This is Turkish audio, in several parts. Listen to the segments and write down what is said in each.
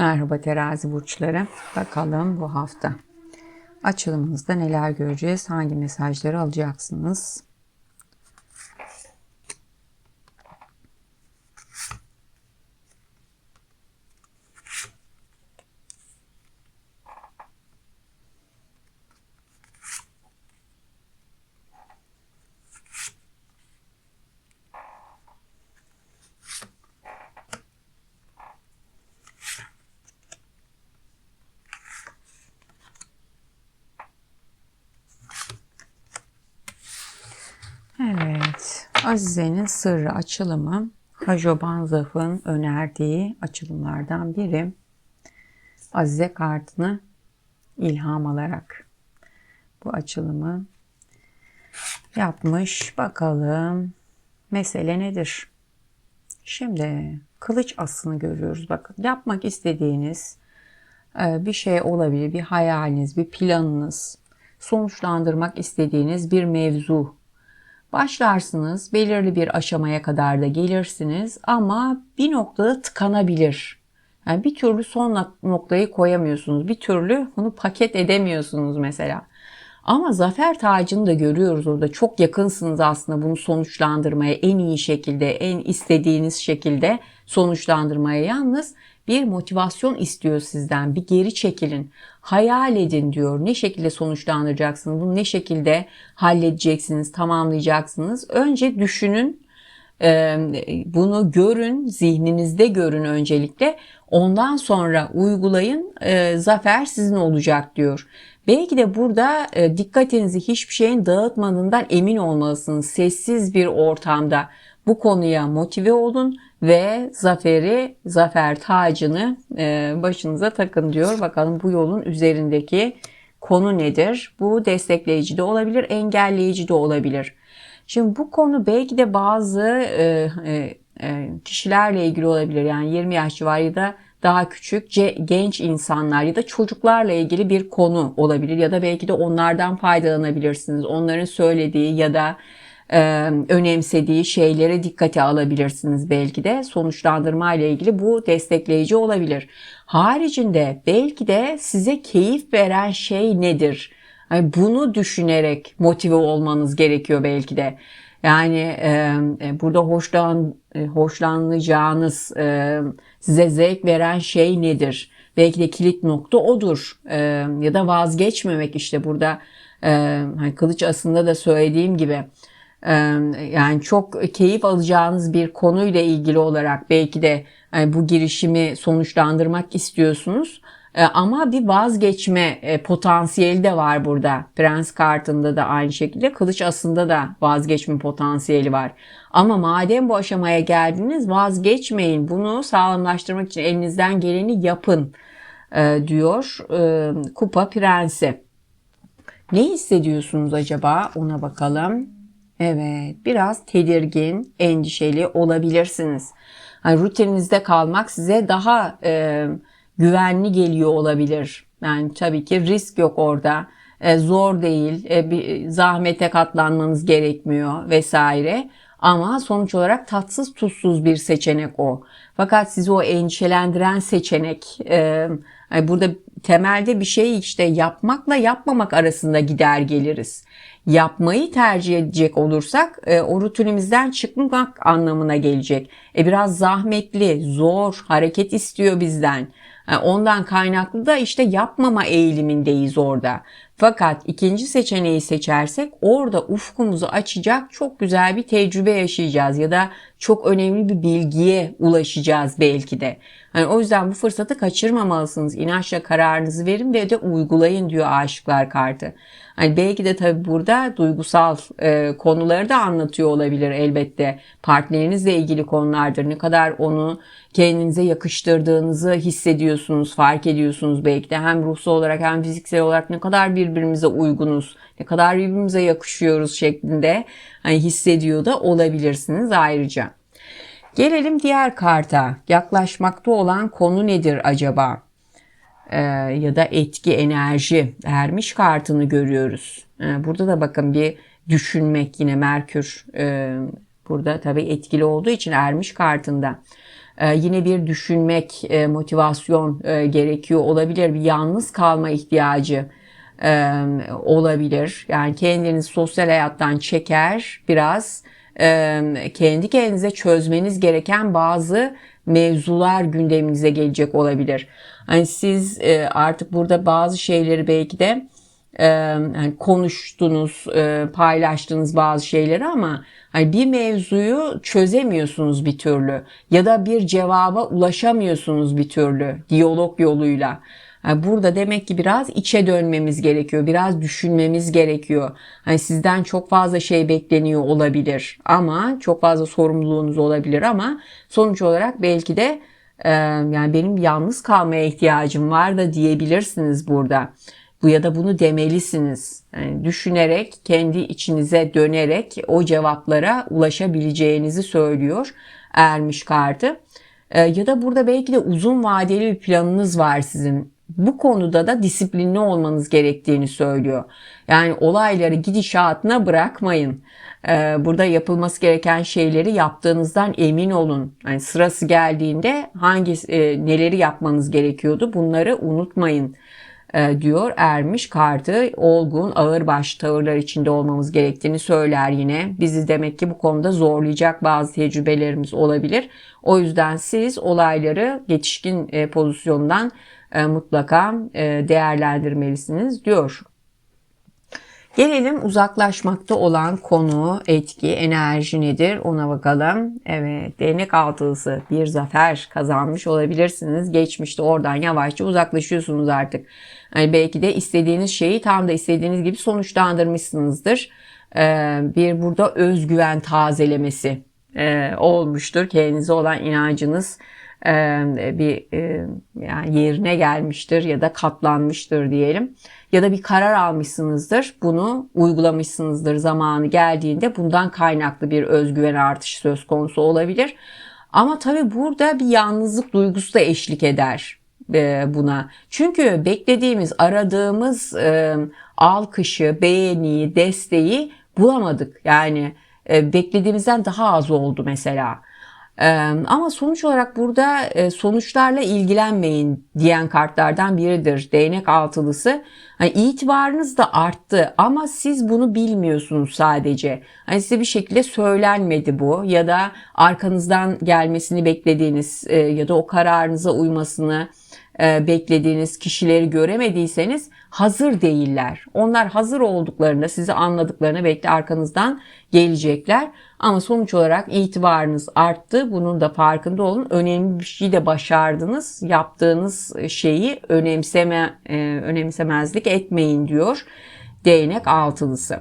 Merhaba terazi burçları. Bakalım bu hafta açılımınızda neler göreceğiz? Hangi mesajları alacaksınız? Evet. Azize'nin sırrı açılımı Hajoban Zaf'ın önerdiği açılımlardan biri. Azize kartını ilham alarak bu açılımı yapmış. Bakalım mesele nedir? Şimdi kılıç asını görüyoruz. Bakın yapmak istediğiniz e, bir şey olabilir. Bir hayaliniz, bir planınız, sonuçlandırmak istediğiniz bir mevzu Başlarsınız, belirli bir aşamaya kadar da gelirsiniz ama bir noktada tıkanabilir. Yani bir türlü son noktayı koyamıyorsunuz. Bir türlü bunu paket edemiyorsunuz mesela. Ama zafer tacını da görüyoruz orada. Çok yakınsınız aslında bunu sonuçlandırmaya en iyi şekilde, en istediğiniz şekilde sonuçlandırmaya. Yalnız bir motivasyon istiyor sizden. Bir geri çekilin. Hayal edin diyor. Ne şekilde sonuçlandıracaksınız? Bunu ne şekilde halledeceksiniz, tamamlayacaksınız? Önce düşünün. Bunu görün, zihninizde görün öncelikle. Ondan sonra uygulayın. Zafer sizin olacak diyor. Belki de burada dikkatinizi hiçbir şeyin dağıtmadığından emin olmalısınız. Sessiz bir ortamda bu konuya motive olun ve zaferi, zafer tacını e, başınıza takın diyor. Bakalım bu yolun üzerindeki konu nedir? Bu destekleyici de olabilir, engelleyici de olabilir. Şimdi bu konu belki de bazı e, e, e kişilerle ilgili olabilir. Yani 20 yaş civarı ya da daha küçük genç insanlar ya da çocuklarla ilgili bir konu olabilir ya da belki de onlardan faydalanabilirsiniz. Onların söylediği ya da e, önemsediği şeylere dikkate alabilirsiniz belki de. Sonuçlandırma ile ilgili bu destekleyici olabilir. Haricinde belki de size keyif veren şey nedir? Yani bunu düşünerek motive olmanız gerekiyor belki de. Yani e, burada hoşlan e, hoşlanacağınız e, size zevk veren şey nedir? Belki de kilit nokta odur. E, ya da vazgeçmemek işte burada e, hani kılıç aslında da söylediğim gibi yani çok keyif alacağınız bir konuyla ilgili olarak belki de bu girişimi sonuçlandırmak istiyorsunuz. Ama bir vazgeçme potansiyeli de var burada. Prens kartında da aynı şekilde kılıç asında da vazgeçme potansiyeli var. Ama madem bu aşamaya geldiniz vazgeçmeyin. Bunu sağlamlaştırmak için elinizden geleni yapın diyor kupa prensi. Ne hissediyorsunuz acaba ona bakalım. Evet, biraz tedirgin, endişeli olabilirsiniz. Yani rutininizde kalmak size daha e, güvenli geliyor olabilir. Yani tabii ki risk yok orada. E, zor değil, e, bir zahmete katlanmanız gerekmiyor vesaire. Ama sonuç olarak tatsız tuzsuz bir seçenek o. Fakat sizi o endişelendiren seçenek, e, burada temelde bir şey işte yapmakla yapmamak arasında gider geliriz yapmayı tercih edecek olursak e, o rutinimizden çıkmak anlamına gelecek. E, biraz zahmetli, zor, hareket istiyor bizden. Ondan kaynaklı da işte yapmama eğilimindeyiz orada. Fakat ikinci seçeneği seçersek orada ufkumuzu açacak çok güzel bir tecrübe yaşayacağız ya da çok önemli bir bilgiye ulaşacağız belki de. Yani o yüzden bu fırsatı kaçırmamalısınız. İnançla kararınızı verin ve de uygulayın diyor aşıklar kartı. Hani belki de tabii burada duygusal e, konuları da anlatıyor olabilir elbette. Partnerinizle ilgili konulardır. Ne kadar onu kendinize yakıştırdığınızı hissediyorsunuz, fark ediyorsunuz belki de. Hem ruhsal olarak hem fiziksel olarak ne kadar birbirimize uygunuz, ne kadar birbirimize yakışıyoruz şeklinde hani hissediyor da olabilirsiniz ayrıca. Gelelim diğer karta. Yaklaşmakta olan konu nedir acaba? Ee, ya da etki, enerji, ermiş kartını görüyoruz. Ee, burada da bakın bir düşünmek yine Merkür e, burada tabii etkili olduğu için ermiş kartında. e, yine bir düşünmek, e, motivasyon e, gerekiyor olabilir. Bir yalnız kalma ihtiyacı e, olabilir. Yani kendinizi sosyal hayattan çeker biraz. E, kendi kendinize çözmeniz gereken bazı mevzular gündeminize gelecek olabilir. Hani siz e, artık burada bazı şeyleri belki de e, yani konuştunuz, e, paylaştınız bazı şeyleri ama hani bir mevzuyu çözemiyorsunuz bir türlü ya da bir cevaba ulaşamıyorsunuz bir türlü diyalog yoluyla. Yani burada demek ki biraz içe dönmemiz gerekiyor. Biraz düşünmemiz gerekiyor. Hani sizden çok fazla şey bekleniyor olabilir ama çok fazla sorumluluğunuz olabilir ama sonuç olarak belki de yani benim yalnız kalmaya ihtiyacım var da diyebilirsiniz burada. Bu ya da bunu demelisiniz. Yani düşünerek, kendi içinize dönerek o cevaplara ulaşabileceğinizi söylüyor Ermiş kartı. Ya da burada belki de uzun vadeli bir planınız var sizin bu konuda da disiplinli olmanız gerektiğini söylüyor. Yani olayları gidişatına bırakmayın. Ee, burada yapılması gereken şeyleri yaptığınızdan emin olun. Yani sırası geldiğinde hangi e, neleri yapmanız gerekiyordu bunları unutmayın e, diyor Ermiş kartı olgun ağırbaş tavırlar içinde olmamız gerektiğini söyler yine. Bizi demek ki bu konuda zorlayacak bazı tecrübelerimiz olabilir. O yüzden siz olayları yetişkin e, pozisyondan mutlaka değerlendirmelisiniz diyor. Gelelim uzaklaşmakta olan konu, etki, enerji nedir ona bakalım. Evet değnek altısı bir zafer kazanmış olabilirsiniz. Geçmişte oradan yavaşça uzaklaşıyorsunuz artık. Yani belki de istediğiniz şeyi tam da istediğiniz gibi sonuçlandırmışsınızdır. Ee, bir burada özgüven tazelemesi e, olmuştur. Kendinize olan inancınız bir yani yerine gelmiştir ya da katlanmıştır diyelim. Ya da bir karar almışsınızdır, bunu uygulamışsınızdır zamanı geldiğinde bundan kaynaklı bir özgüven artışı söz konusu olabilir. Ama tabii burada bir yalnızlık duygusu da eşlik eder buna. Çünkü beklediğimiz, aradığımız alkışı, beğeniyi, desteği bulamadık. Yani beklediğimizden daha az oldu mesela. Ama sonuç olarak burada sonuçlarla ilgilenmeyin diyen kartlardan biridir. Değnek altılısı. Hani itibarınız da arttı ama siz bunu bilmiyorsunuz sadece. Hani size bir şekilde söylenmedi bu ya da arkanızdan gelmesini beklediğiniz ya da o kararınıza uymasını beklediğiniz kişileri göremediyseniz hazır değiller. Onlar hazır olduklarında sizi anladıklarını belki arkanızdan gelecekler. Ama sonuç olarak itibarınız arttı. Bunun da farkında olun. Önemli bir şey de başardınız. Yaptığınız şeyi önemseme, e, önemsemezlik etmeyin diyor değnek altılısı.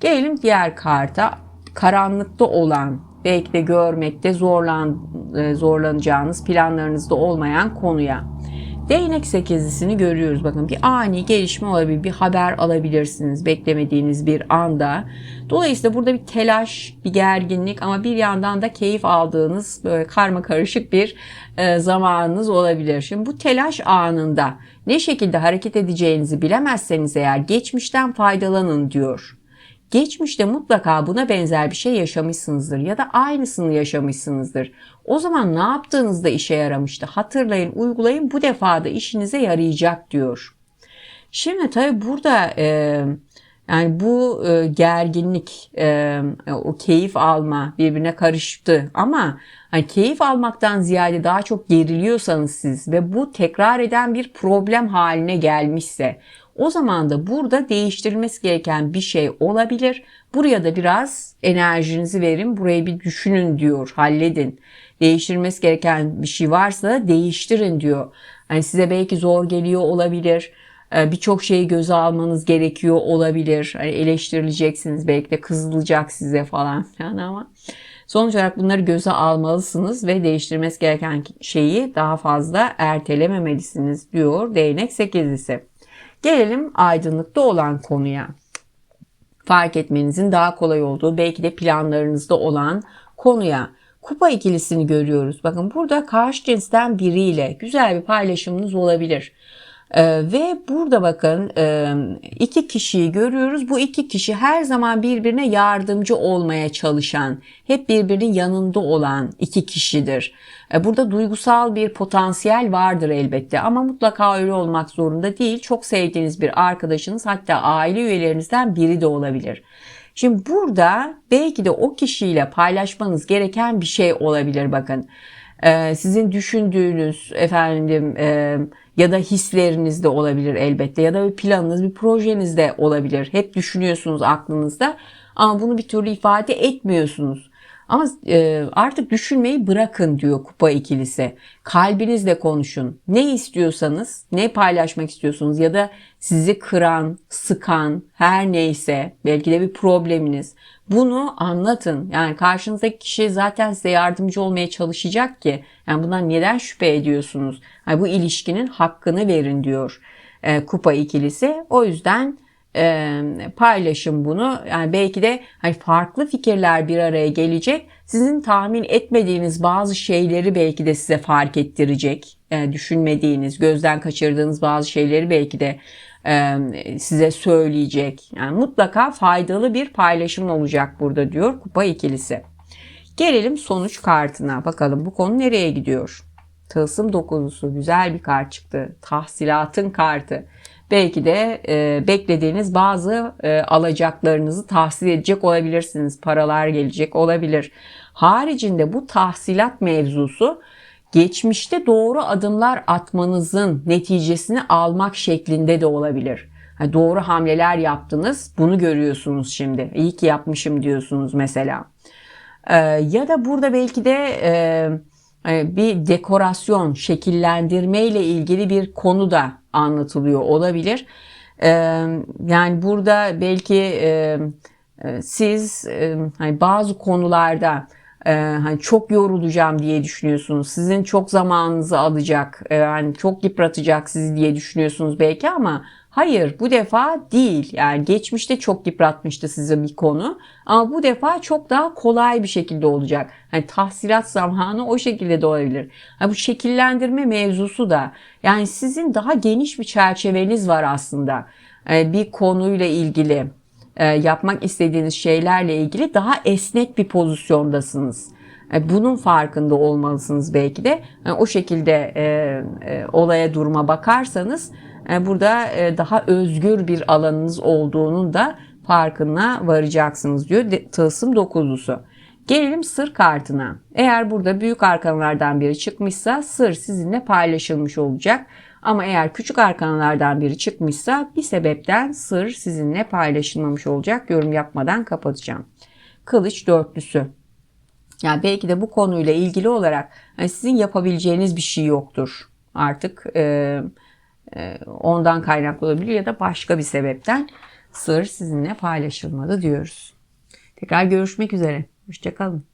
Gelelim diğer karta. Karanlıkta olan, belki de görmekte zorlan, e, zorlanacağınız, planlarınızda olmayan konuya. Değnek sekizlisini görüyoruz. Bakın bir ani gelişme olabilir, bir haber alabilirsiniz beklemediğiniz bir anda. Dolayısıyla burada bir telaş, bir gerginlik ama bir yandan da keyif aldığınız böyle karma karışık bir e, zamanınız olabilir. Şimdi bu telaş anında ne şekilde hareket edeceğinizi bilemezseniz eğer geçmişten faydalanın diyor. Geçmişte mutlaka buna benzer bir şey yaşamışsınızdır ya da aynısını yaşamışsınızdır. O zaman ne yaptığınızda işe yaramıştı? Hatırlayın, uygulayın. Bu defa da işinize yarayacak diyor. Şimdi tabii burada e, yani bu e, gerginlik, e, o keyif alma birbirine karıştı ama hani keyif almaktan ziyade daha çok geriliyorsanız siz ve bu tekrar eden bir problem haline gelmişse o zaman da burada değiştirilmesi gereken bir şey olabilir. Buraya da biraz enerjinizi verin, burayı bir düşünün diyor, halledin. Değiştirmesi gereken bir şey varsa değiştirin diyor. Yani size belki zor geliyor olabilir. Ee, birçok şeyi göze almanız gerekiyor olabilir. Yani eleştirileceksiniz, belki de kızılacak size falan yani ama sonuç olarak bunları göze almalısınız ve değiştirmesi gereken şeyi daha fazla ertelememelisiniz diyor değnek sekizlisi. Gelelim aydınlıkta olan konuya. Fark etmenizin daha kolay olduğu belki de planlarınızda olan konuya. Kupa ikilisini görüyoruz. Bakın burada karşı cinsten biriyle güzel bir paylaşımınız olabilir. Ee, ve burada bakın e, iki kişiyi görüyoruz. Bu iki kişi her zaman birbirine yardımcı olmaya çalışan, hep birbirinin yanında olan iki kişidir. E, burada duygusal bir potansiyel vardır elbette ama mutlaka öyle olmak zorunda değil. Çok sevdiğiniz bir arkadaşınız hatta aile üyelerinizden biri de olabilir. Şimdi burada belki de o kişiyle paylaşmanız gereken bir şey olabilir bakın. Ee, sizin düşündüğünüz efendim e, ya da hisleriniz de olabilir elbette ya da bir planınız bir projeniz de olabilir. Hep düşünüyorsunuz aklınızda ama bunu bir türlü ifade etmiyorsunuz. Ama e, artık düşünmeyi bırakın diyor kupa ikilisi. Kalbinizle konuşun. Ne istiyorsanız, ne paylaşmak istiyorsunuz ya da sizi kıran, sıkan, her neyse belki de bir probleminiz. Bunu anlatın. Yani karşınızdaki kişi zaten size yardımcı olmaya çalışacak ki. Yani bundan neden şüphe ediyorsunuz? Yani bu ilişkinin hakkını verin diyor e, kupa ikilisi. O yüzden e, paylaşın bunu. Yani belki de hani farklı fikirler bir araya gelecek. Sizin tahmin etmediğiniz bazı şeyleri belki de size fark ettirecek. E, düşünmediğiniz, gözden kaçırdığınız bazı şeyleri belki de e, size söyleyecek. Yani mutlaka faydalı bir paylaşım olacak burada diyor kupa ikilisi. Gelelim sonuç kartına. Bakalım bu konu nereye gidiyor? Tılsım dokuzusu güzel bir kart çıktı. Tahsilatın kartı. Belki de e, beklediğiniz bazı e, alacaklarınızı tahsil edecek olabilirsiniz. Paralar gelecek olabilir. Haricinde bu tahsilat mevzusu geçmişte doğru adımlar atmanızın neticesini almak şeklinde de olabilir. Yani doğru hamleler yaptınız, bunu görüyorsunuz şimdi. İyi ki yapmışım diyorsunuz mesela. Ee, ya da burada belki de e, bir dekorasyon, şekillendirme ile ilgili bir konu da anlatılıyor olabilir. Ee, yani burada belki e, e, siz e, hani bazı konularda hani çok yorulacağım diye düşünüyorsunuz. Sizin çok zamanınızı alacak, yani çok yıpratacak sizi diye düşünüyorsunuz belki ama hayır bu defa değil. Yani geçmişte çok yıpratmıştı sizi bir konu ama bu defa çok daha kolay bir şekilde olacak. Hani tahsilat zamanı o şekilde de olabilir. Yani bu şekillendirme mevzusu da yani sizin daha geniş bir çerçeveniz var aslında. E, bir konuyla ilgili e, yapmak istediğiniz şeylerle ilgili daha esnek bir pozisyondasınız. E, bunun farkında olmalısınız belki de. E, o şekilde olaya duruma bakarsanız burada daha özgür bir alanınız olduğunun da farkına varacaksınız diyor tılsım dokuzlusu. Gelelim sır kartına. Eğer burada büyük arkanlardan biri çıkmışsa sır sizinle paylaşılmış olacak. Ama eğer küçük arkanlardan biri çıkmışsa bir sebepten sır sizinle paylaşılmamış olacak. Yorum yapmadan kapatacağım. Kılıç dörtlüsü. Yani belki de bu konuyla ilgili olarak yani sizin yapabileceğiniz bir şey yoktur. Artık e, e, ondan kaynaklı olabilir ya da başka bir sebepten sır sizinle paylaşılmadı diyoruz. Tekrar görüşmek üzere. Hoşçakalın.